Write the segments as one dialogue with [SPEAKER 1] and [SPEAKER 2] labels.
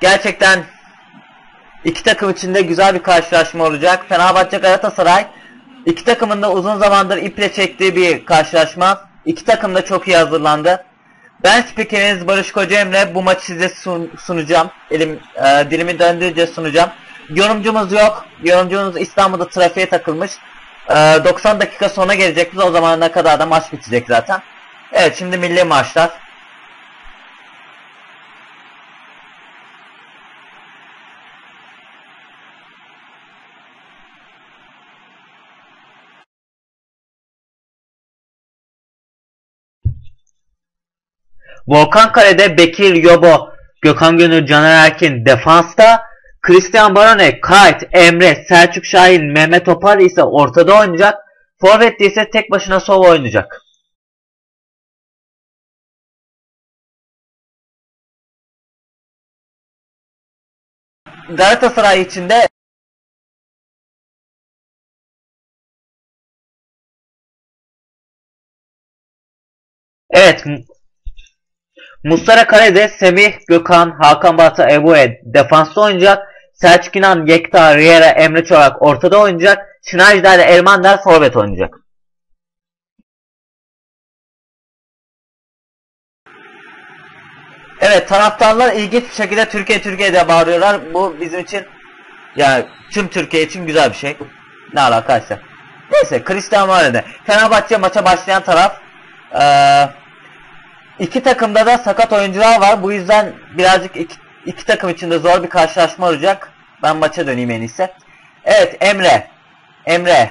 [SPEAKER 1] gerçekten iki takım içinde güzel bir karşılaşma olacak. Fenerbahçe Galatasaray iki takımın da uzun zamandır iple çektiği bir karşılaşma. İki takım da çok iyi hazırlandı. Ben spikeriniz Barış Kocaemre bu maçı size sun- sunacağım. Elim e, dilimi döndüğünce sunacağım. Yorumcumuz yok. Yorumcumuz İstanbul'da trafiğe takılmış. E, 90 dakika sonra gelecek. Biz o zamana kadar da maç bitecek zaten. Evet şimdi milli maçlar. Volkan Kale'de Bekir Yobo, Gökhan Gönül, Caner Erkin defansta, Christian Barone, Kayt, Emre, Selçuk Şahin, Mehmet Topal ise ortada oynayacak. Forvet'te ise tek başına sol oynayacak. Galatasaray içinde Evet. M- Mustara Kale'de Semih, Gökhan, Hakan Batı, Ebu'e defansta oynayacak. Selçuk İnan, Yekta, Riera, Emre Çorak ortada oynayacak. Şinajda ile Elmander forvet oynayacak. Evet taraftarlar ilginç bir şekilde Türkiye Türkiye'de bağırıyorlar. Bu bizim için yani tüm Türkiye için güzel bir şey. Ne alakaysa. Neyse Cristiano Ronaldo. Fenerbahçe maça başlayan taraf. Ee, iki takımda da sakat oyuncular var. Bu yüzden birazcık iki, iki takım için de zor bir karşılaşma olacak. Ben maça döneyim en iyisi. Evet Emre. Emre.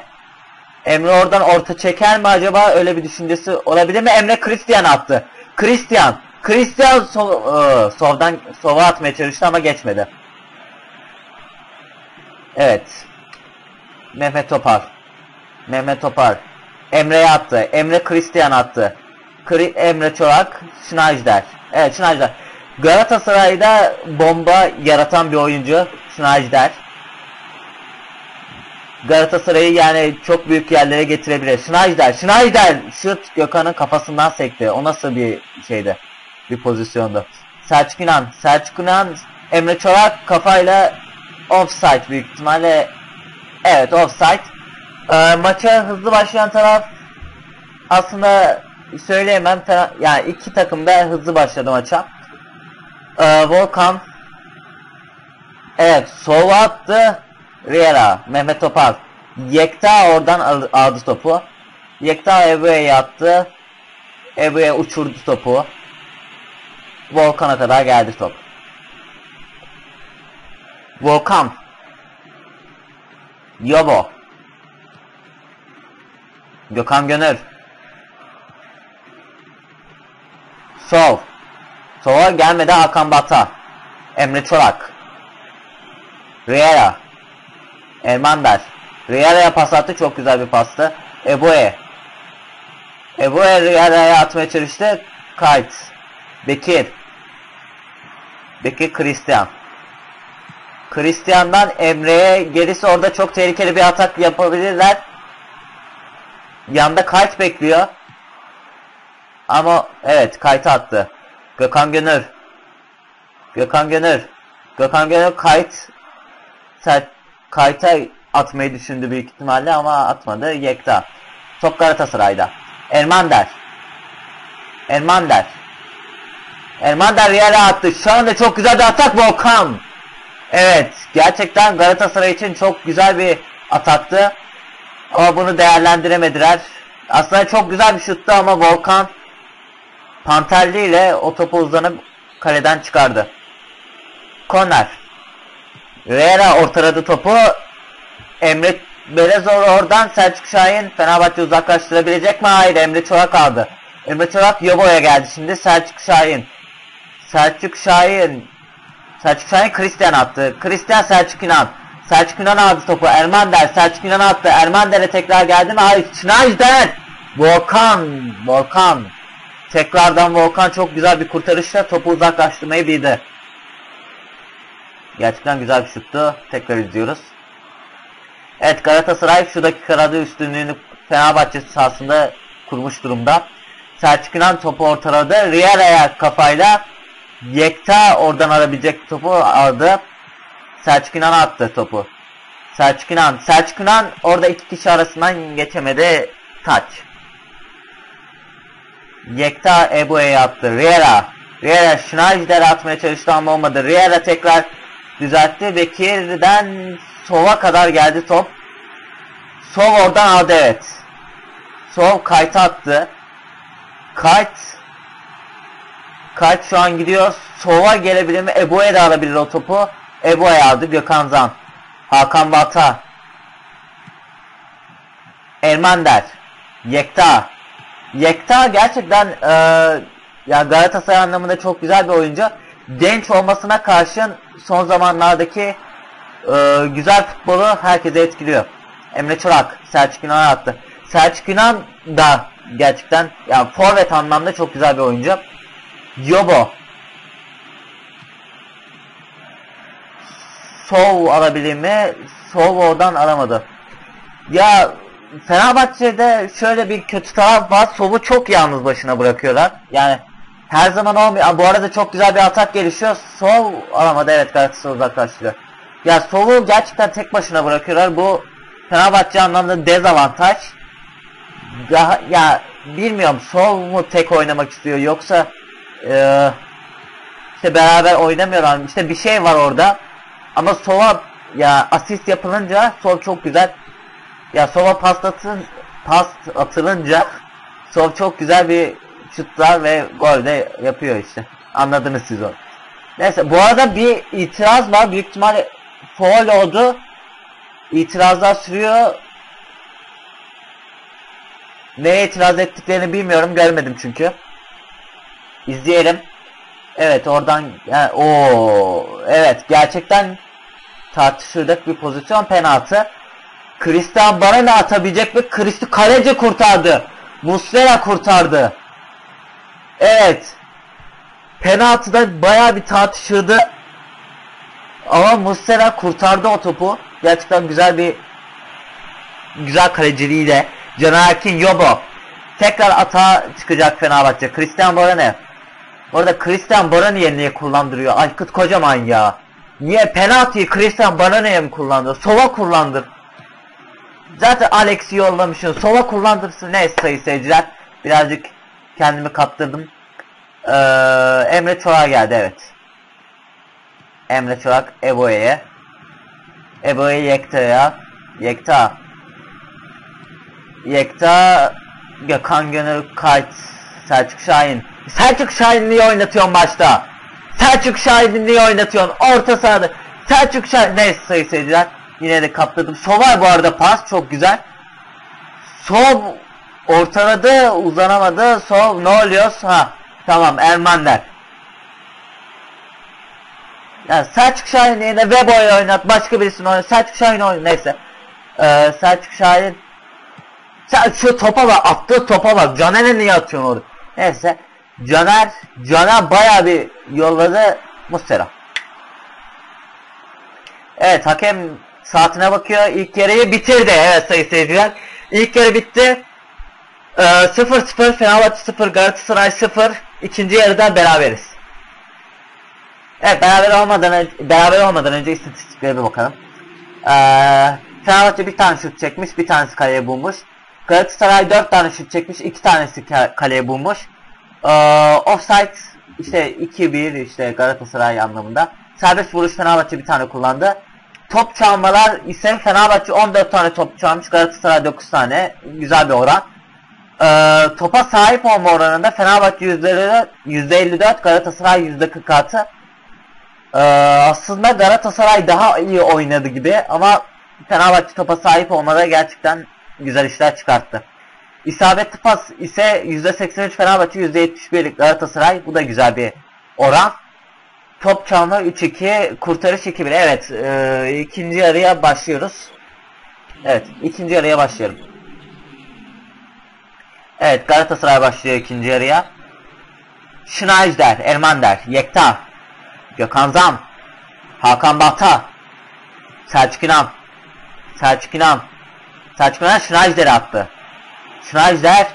[SPEAKER 1] Emre oradan orta çeker mi acaba? Öyle bir düşüncesi olabilir mi? Emre Christian attı. Christian. Christian sol, e, soldan sova atmaya çalıştı ama geçmedi. Evet. Mehmet Topal. Mehmet Topal. Emre'ye attı. Emre Christian attı. Kri Emre Çorak, Schneider. Evet Schneider. Galatasaray'da bomba yaratan bir oyuncu Schneider. Galatasaray'ı yani çok büyük yerlere getirebilir. Schneider, Schneider şut Gökhan'ın kafasından sekti. O nasıl bir şeydi? Bir pozisyondu. Selçuk İnan, Selçuk İnan, Emre Çorak kafayla offside büyük ihtimalle. Evet offside. Ee, maça hızlı başlayan taraf aslında söyleyemem. Fena- Yani iki takım da hızlı başladı maça. Ee, Volkan Evet, sova attı. Riera, Mehmet Topal. Yekta oradan al- aldı topu. Yekta Ebu'ya attı. Ebu'ya uçurdu topu. Volkan'a kadar geldi top. Volkan. Yobo. Gökhan Gönül. Sol. Sola gelmedi Hakan Bata. Emre Çorak. Riera. Elmander. Riera'ya pas attı. Çok güzel bir pastı. Eboe. Eboe Riera'ya atmaya çalıştı. Kayt. Bekir. Bekir Christian. Christian'dan Emre'ye gerisi orada çok tehlikeli bir atak yapabilirler. Yanda Kayt bekliyor. Ama evet Kayt'ı attı. Gökhan Gönür. Gökhan Gönür. Gökhan Gönür Kayt Sert Kayt'a atmayı düşündü büyük ihtimalle ama atmadı. Yekta. Top Galatasaray'da. Elmander. Elmander. Elmander yere attı. Şu anda çok güzel bir atak Volkan. Evet. Gerçekten Galatasaray için çok güzel bir ataktı. Ama bunu değerlendiremediler. Aslında çok güzel bir şuttu ama Volkan Panterli ile o topu uzanıp kaleden çıkardı. Korner. Riera ortaladı topu. Emre Belezor oradan Selçuk Şahin Fenerbahçe uzaklaştırabilecek mi? Hayır Emre Çorak aldı. Emre Çorak Yobo'ya geldi şimdi Selçuk Şahin. Selçuk Şahin Selçuk Şahin Christian attı. Christian Selçuk İnan. Selçuk İnan aldı topu. Ermander Selçuk İnan attı. Ermander'e tekrar geldi mi? Hayır. Schneider. Volkan. Volkan. Tekrardan Volkan çok güzel bir kurtarışla topu uzaklaştırmayı bildi. Gerçekten güzel bir şuttu. Tekrar izliyoruz. Evet Galatasaray şu dakikalarda üstünlüğünü Fenerbahçe sahasında kurmuş durumda. Selçuk İnan topu ortaladı. Riera'ya kafayla Yekta oradan alabilecek topu aldı. Selçuk İnan attı topu. Selçuk İnan. Selçuk İnan orada iki kişi arasından geçemedi. Taç. Yekta Ebu'ya yaptı. Riera. Riera Schneider atmaya çalıştı ama olmadı. Riera tekrar düzeltti. Bekir'den Sov'a kadar geldi top. Sov oradan aldı evet. Sov kayıt attı. Kayıt Kayıt şu an gidiyor. Sov'a gelebilir mi? Ebu'ya da alabilir o topu. Ebu'ya aldı Gökhan Zan. Hakan Bata. Elmander. Yekta. Yekta gerçekten e, ya Galatasaray anlamında çok güzel bir oyuncu. Genç olmasına karşın son zamanlardaki e, güzel futbolu herkese etkiliyor. Emre Çorak, Selçuk İnan attı. Selçuk İnan da gerçekten yani forvet anlamda çok güzel bir oyuncu. Yobo. Sov alabilir mi? Sov oradan alamadı. Ya Fenerbahçe'de şöyle bir kötü taraf var. Sov'u çok yalnız başına bırakıyorlar. Yani her zaman olmuyor. Bu arada çok güzel bir atak gelişiyor. Sov alamadı. Evet Galatasaray uzaklaştırıyor. Ya Sov'u gerçekten tek başına bırakıyorlar. Bu Fenerbahçe anlamda dezavantaj. Ya, ya bilmiyorum Sov mu tek oynamak istiyor yoksa e, işte beraber oynamıyorlar. İşte bir şey var orada. Ama Sov'a ya asist yapılınca Sov çok güzel. Ya Sov'a pas, atın, pas atılınca Sov çok güzel bir şutlar ve gol de yapıyor işte. Anladınız siz onu. Neyse bu arada bir itiraz var. Büyük ihtimalle foul oldu. İtirazlar sürüyor. Neye itiraz ettiklerini bilmiyorum. Görmedim çünkü. İzleyelim. Evet oradan yani, o evet gerçekten tartışılacak bir pozisyon penaltı. Christian Barana atabilecek mi? Christi kaleci kurtardı. Muslera kurtardı. Evet. Penaltıda baya bir tartışıldı. Ama Muslera kurtardı o topu. Gerçekten güzel bir güzel kaleciliğiyle. Caner Erkin Yobo. Tekrar atağa çıkacak Fenerbahçe. Christian Barane. Orada Christian Barane'ye niye kullandırıyor? Aykut Kocaman ya. Niye penaltıyı Christian Barane'ye mi kullandır? Sova kullandır. Zaten Alex'i yollamışsın. Sova kullandırsın. Ne sayı seyirciler. Birazcık kendimi kaptırdım. Ee, Emre Çorak geldi evet. Emre Çorak Ebo'ya. Ebo'ya Yekta'ya. Yekta. Yekta Gökhan Gönül Kayt Selçuk Şahin. Selçuk Şahin niye oynatıyorsun başta? Selçuk Şahin niye oynatıyorsun? Orta sahada. Selçuk Şahin. Neyse sayı seyirciler. Yine de kaptırdım. Sova bu arada pas çok güzel. Sov ortaladı uzanamadı. Sov ne oluyor? Ha tamam Ermander. Ya Selçuk Şahin yerine Webo'yu oynat. Başka birisini oynat. Selçuk Şahin oynat. Neyse. Ee, Selçuk Şahin sen şu topa bak. Attığı topa bak. Caner'e niye atıyorsun orada? Neyse. Caner, Caner baya bir yolladı. Mustera. Evet hakem saatine bakıyor. İlk yarıyı bitirdi. Evet sayın seyirciler. İlk yarı bitti. 0-0 ee, Fenerbahçe 0 Galatasaray 0. İkinci yarıda beraberiz. Evet beraber olmadan önce, beraber olmadan önce istatistiklere bir bakalım. Ee, Fenerbahçe bir tane şut çekmiş, bir tanesi kaleye bulmuş. Galatasaray 4 tane şut çekmiş, 2 tanesi kaleye bulmuş. Ee, offside işte 2-1 işte Galatasaray anlamında. Serbest vuruş Fenerbahçe bir tane kullandı. Top çalmalar ise Fenerbahçe 14 tane top çalmış, Galatasaray 9 tane. Güzel bir oran. Ee, topa sahip olma oranında Fenerbahçe %54, %54 Galatasaray %46. Ee, aslında Galatasaray daha iyi oynadı gibi ama Fenerbahçe topa sahip olmada gerçekten güzel işler çıkarttı. İsabetli pas ise %83 Fenerbahçe %71 Galatasaray. Bu da güzel bir oran. Top çalma 3-2 kurtarış 2-1. Evet e, ikinci yarıya başlıyoruz. Evet ikinci yarıya başlıyorum. Evet Galatasaray başlıyor ikinci yarıya. Schneider, Elmander, Yekta, Gökhan Zam, Hakan Bata, Selçuk İnan, Selçuk İnan, Selçuk İnan Schneider'e attı. Schneider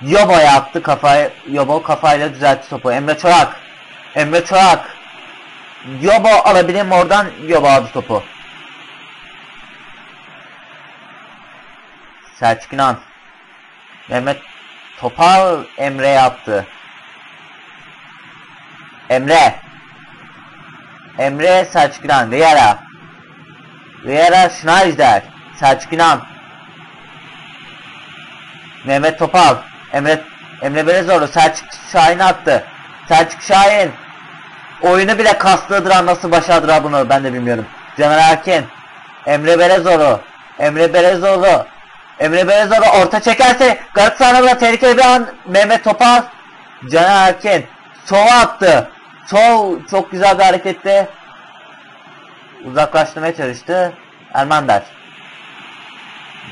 [SPEAKER 1] Yobo'ya attı kafayı. Yobo kafayla düzeltti topu. Emre Çorak. Emre Çorak. Yobo alabilir oradan? Yobo aldı topu. Selçuk İnan. Mehmet Topal Emre'ye attı. Emre. Emre Selçuk İnan. Riera. Riera Schneider. Selçuk İnan. Mehmet Topal. Emre Emre Belezoğlu. Selçuk Şahin attı. Selçuk Şahin. Oyunu bile kastladıran nasıl başardılar bunu ben de bilmiyorum. Caner Erkin. Emre Belezoğlu. Emre Belezoğlu. Emre Belezoğlu orta çekerse Galatasaray'da tehlikeli bir an Mehmet Topal. Caner Erkin. Sova attı. Sol çok güzel bir hareketti. Uzaklaştırmaya çalıştı. Ermander.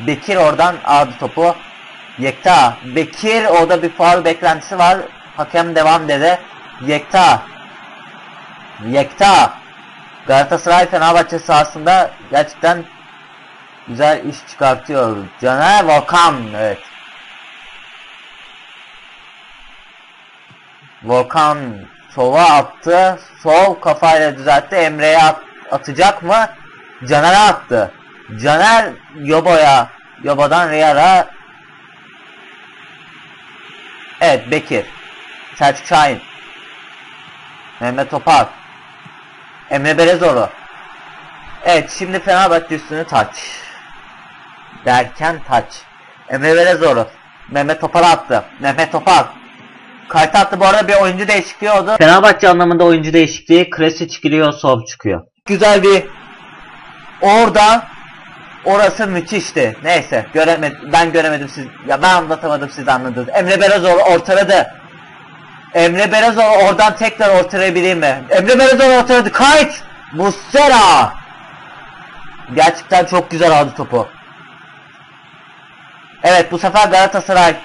[SPEAKER 1] Bekir oradan aldı topu. Yekta. Bekir orada bir faul beklentisi var. Hakem devam dedi. Yekta. Yekta. Galatasaray Fenerbahçe sahasında gerçekten güzel iş çıkartıyor. Caner Volkan. Evet. Volkan sova attı. Sol kafayla düzeltti. Emre'ye at atacak mı? Caner'e attı. Caner Yobo'ya. Yobo'dan Riyar'a. Evet Bekir. Selçuk Şahin. Mehmet Topal. Emre Belezoğlu. Evet şimdi Fenerbahçe üstünü taç. Derken taç. Emre Belezoğlu. Mehmet Topal attı. Mehmet Topal. Kayıt attı bu arada bir oyuncu değişikliği oldu. Fenerbahçe anlamında oyuncu değişikliği. Kresi giriyor, Sov çıkıyor. Güzel bir orada orası müthişti. Neyse göremedim ben göremedim siz ya ben anlatamadım siz anladınız. Emre Belezoğlu ortaladı. Emre Belezoğlu oradan tekrar ortalayabilir mi? Emre Belezoğlu ortaladı. Kayıt! Muslera! Gerçekten çok güzel aldı topu. Evet bu sefer Galatasaray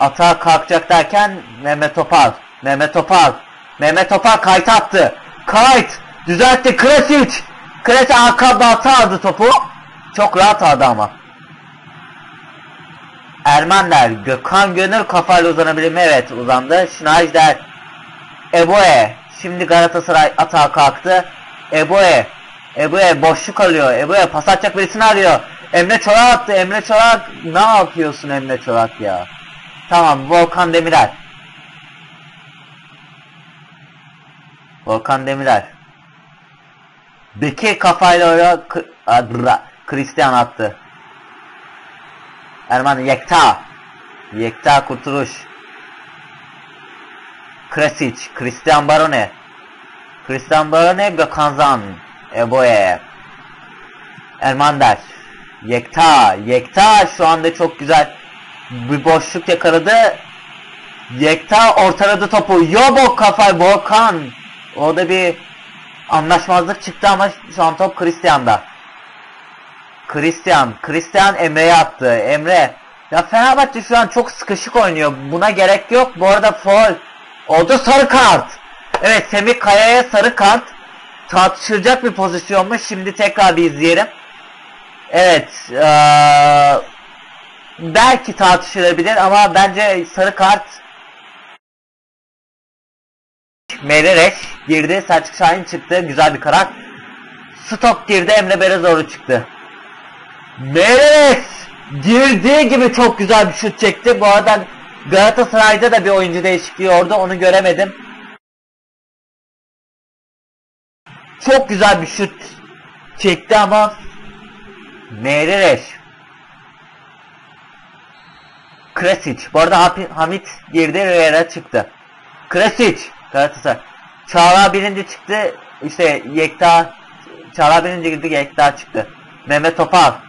[SPEAKER 1] atağa kalkacak derken Mehmet Topal. Mehmet Topal. Mehmet Topal kayıt attı. Kayıt! Düzeltti. Krasic! Krasic arkamda hata aldı topu. Çok rahat aldı ama. Ermanler, Gökhan Gönül kafayla uzanabilir mi? Evet uzandı. Schneider, Eboe. Şimdi Galatasaray atağa kalktı. Eboe. Eboe boşluk alıyor. Eboe pas atacak birisini arıyor. Emre Çorak attı. Emre Çorak ne yapıyorsun Emre Çorak ya? Tamam Volkan Demirel. Volkan Demirel. Bekir kafayla oraya Christian attı. Erman Yekta. Yekta kurtuluş. Krasic. Christian Barone. Christian Barone Gökhan Zan. Eboe. Ermander. Yekta. Yekta şu anda çok güzel bir boşluk yakaladı. Yekta ortaladı topu. Yobo kafa Volkan. Orada bir anlaşmazlık çıktı ama şu an top Christian'da. Christian. Christian Emre'ye attı. Emre. Ya Fenerbahçe şu an çok sıkışık oynuyor. Buna gerek yok. Bu arada foul. Oldu sarı kart. Evet Semih Kaya'ya sarı kart. Tartışılacak bir pozisyonmuş. Şimdi tekrar bir izleyelim. Evet. Ee, belki tartışılabilir ama bence sarı kart Merereş girdi. Selçuk Şahin çıktı. Güzel bir karar. Stop girdi. Emre Berezoğlu çıktı. Merereş girdiği gibi çok güzel bir şut çekti. Bu arada Galatasaray'da da bir oyuncu değişikliği oldu. Onu göremedim. Çok güzel bir şut çekti ama Merereş Krasic. Bu arada Hamit girdi Rivera çıktı. Krasic. Galatasaray. Çağlar birinci çıktı. İşte Yekta Çağlar birinci girdi Yekta çıktı. Mehmet Topal.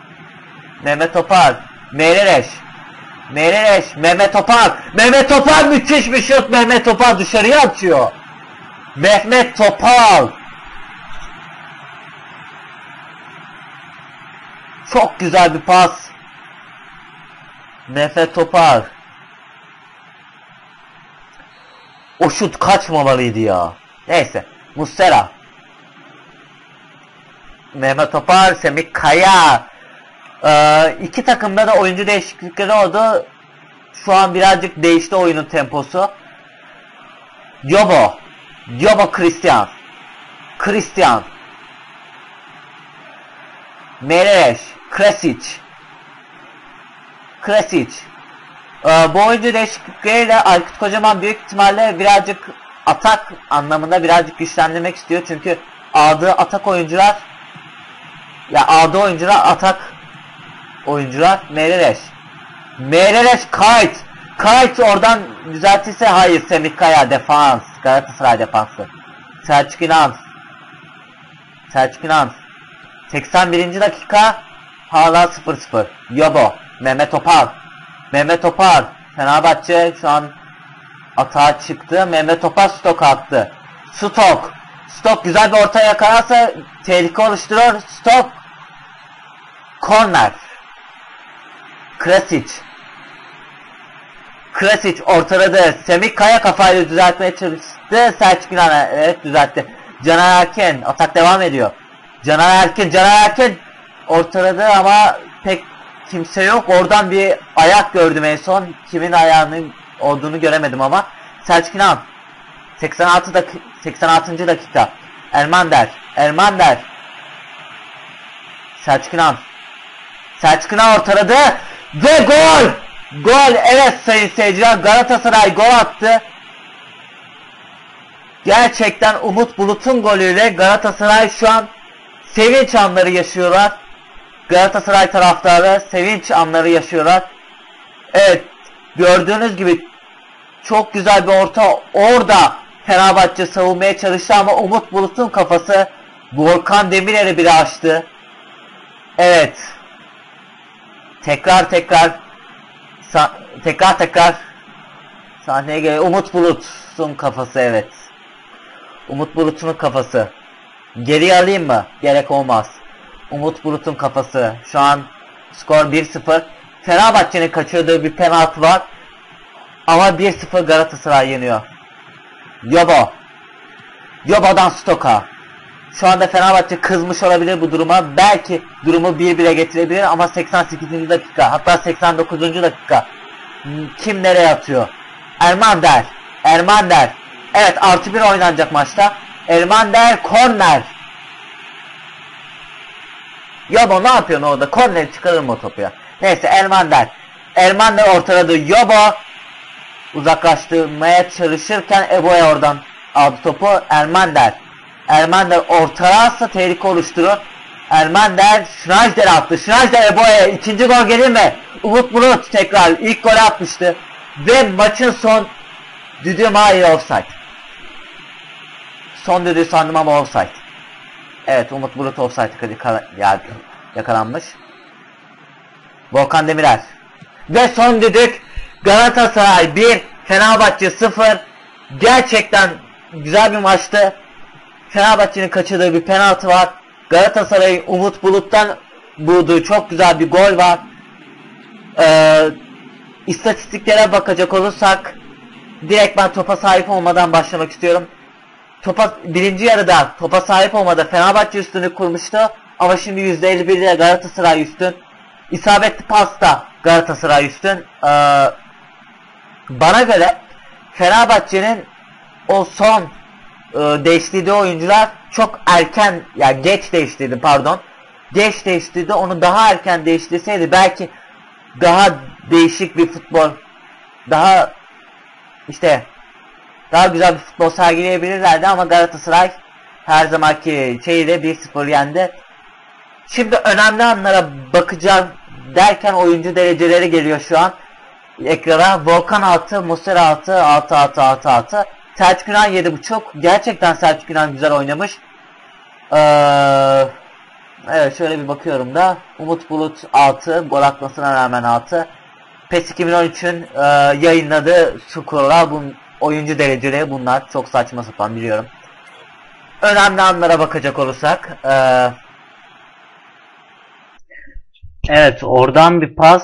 [SPEAKER 1] Mehmet Topal. Meyrereş. Meyrereş. Mehmet Topal. Mehmet Topal müthiş bir şut. Mehmet Topal dışarıya atıyor. Mehmet Topal. Çok güzel bir pas. Mehmet Topal. O şut kaçmamalıydı ya. Neyse. Mustera. Mehmet Topar, Semih Kaya. Ee, iki takımda da oyuncu değişiklikleri oldu. Şu an birazcık değişti oyunun temposu. Yobo. Yobo Christian. Christian. Mereş. Kresic. Kresic. Ee, bu oyuncu değişiklikleriyle Aykut Kocaman büyük ihtimalle birazcık atak anlamında birazcık güçlendirmek istiyor. Çünkü aldığı atak oyuncular ya aldığı oyuncular atak oyuncular Mereş. Mereş kayıt. Kayıt oradan düzeltirse hayır Semih Kaya defans. Galatasaray defansı. Selçuk İnan. Selçuk İnan. 81. dakika hala 0-0. Yobo. Mehmet Topal. Mehmet Topal. Fenerbahçe şu an atağa çıktı. Mehmet Topal stok attı. Stok. Stok güzel bir orta yakalarsa tehlike oluşturur. Stok. Korner. Krasic. Krasic ortaladı. Semih Kaya kafayla düzeltmeye çalıştı. Selçuk İnan evet düzeltti. Caner Erken atak devam ediyor. Caner Erken, Caner Erken ortaladı ama pek kimse yok. Oradan bir ayak gördüm en son. Kimin ayağının olduğunu göremedim ama. Selçuk İnan 86 dak 86. dakika. Elmander, Elmander. Selçuk İnan. Selçuk İnan ortaladı ve gol! Gol! Evet sayın seyirciler Galatasaray gol attı. Gerçekten Umut Bulut'un golüyle Galatasaray şu an sevinç anları yaşıyorlar. Galatasaray taraftarı sevinç anları yaşıyorlar. Evet gördüğünüz gibi çok güzel bir orta orada Fenerbahçe savunmaya çalıştı ama Umut Bulut'un kafası Volkan Demirer'i bile açtı. Evet. Tekrar tekrar tekrar tekrar sahneye geliyor. Umut Bulut'un kafası evet. Umut Bulut'un kafası. Geri alayım mı? Gerek olmaz. Umut Bulut'un kafası. Şu an skor 1-0. Fenerbahçe'nin kaçırdığı bir penaltı var. Ama 1-0 Galatasaray yeniyor. Yobo. Yobo'dan Stoka. Şu anda Fenerbahçe kızmış olabilir bu duruma. Belki durumu 1 bile getirebilir ama 88. dakika hatta 89. dakika. Kim nereye atıyor? Erman der. Erman der. Evet artı 1 oynanacak maçta. Erman der korner. Yobo ne yapıyorsun orada? Korner çıkarır mı o topu ya? Neyse Erman der. Erman der ortaladı. Yobo uzaklaştırmaya çalışırken Ebo'ya oradan aldı topu. Erman der. Ermander ortalarsa tehlike oluşturur. Ermander Schneider attı. Schneider Ebo'ya ikinci gol gelir mi? Umut Bulut tekrar ilk golü atmıştı. Ve maçın son düdüğü hayır offside. Son düdüğü sandım ama offside. Evet Umut Bulut offside yakalanmış. Volkan Demirer. Ve son düdük Galatasaray 1 Fenerbahçe 0 Gerçekten güzel bir maçtı. Fenerbahçe'nin kaçırdığı bir penaltı var. Galatasaray'ın Umut Bulut'tan bulduğu çok güzel bir gol var. Ee, istatistiklere bakacak olursak direkt ben topa sahip olmadan başlamak istiyorum. Topa, birinci yarıda topa sahip olmadı Fenerbahçe üstünü kurmuştu. Ama şimdi %51 ile Galatasaray üstün. İsabetli pasta Galatasaray üstün. Ee, bana göre Fenerbahçe'nin o son e, değiştirdiği oyuncular çok erken ya yani geç değiştirdi pardon. Geç değiştirdi onu daha erken değiştirseydi belki daha değişik bir futbol daha işte daha güzel bir futbol sergileyebilirlerdi ama Galatasaray her zamanki şeyiyle 1-0 yendi. Şimdi önemli anlara bakacağım derken oyuncu dereceleri geliyor şu an ekrana. Volkan 6, Muslera 6, 6, 6, 6, 6. Selçuk Yunan 7.5. Gerçekten Selçuk Yunan güzel oynamış. Ee, evet şöyle bir bakıyorum da. Umut Bulut 6. Gol atmasına rağmen 6. PES 2013'ün e, yayınladığı skorlar bu oyuncu dereceleri bunlar. Çok saçma sapan biliyorum. Önemli anlara bakacak olursak. E, evet oradan bir pas.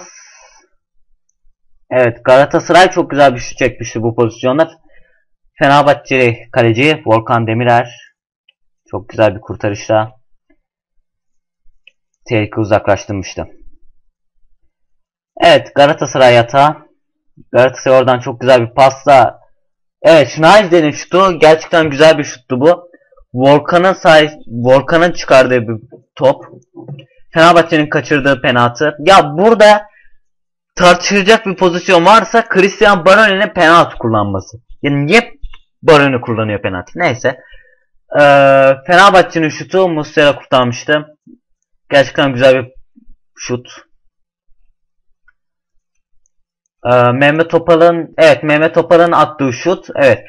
[SPEAKER 1] Evet Galatasaray çok güzel bir şut çekmişti bu pozisyonlar. Fenerbahçeli kaleci Volkan Demirer çok güzel bir kurtarışla tehlike uzaklaştırmıştı. Evet Galatasaray yatağı. Galatasaray oradan çok güzel bir pasla Evet Schneider'in şutu gerçekten güzel bir şuttu bu. Volkan'ın say Volkan'ın çıkardığı bir top. Fenerbahçe'nin kaçırdığı penaltı. Ya burada tartışılacak bir pozisyon varsa Christian Barone'nin penaltı kullanması. Yani niye Barone kullanıyor penaltı? Neyse. Ee, Fenerbahçe'nin şutu Muslera kurtarmıştı. Gerçekten güzel bir şut. Ee, Mehmet Topal'ın evet Mehmet Topal'ın attığı şut. Evet.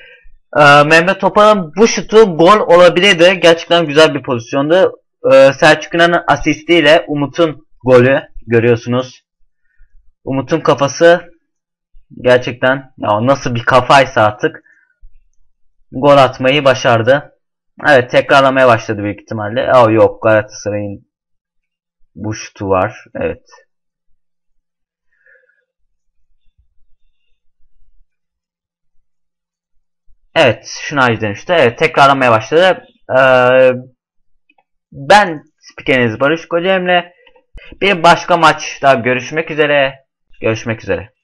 [SPEAKER 1] Ee, Mehmet Topal'ın bu şutu gol olabilirdi. Gerçekten güzel bir pozisyondu. Ee, Selçuk İnan'ın asistiyle Umut'un golü görüyorsunuz. Umut'un kafası gerçekten ya nasıl bir kafaysa artık gol atmayı başardı. Evet tekrarlamaya başladı büyük ihtimalle. Aa, yok Galatasaray'ın bu şutu var. Evet. Evet. Schneider'in işte. Evet. Tekrarlamaya başladı. Ee, ben spikeriniz Barış Kocem'le bir başka maçta görüşmek üzere. Görüşmek üzere.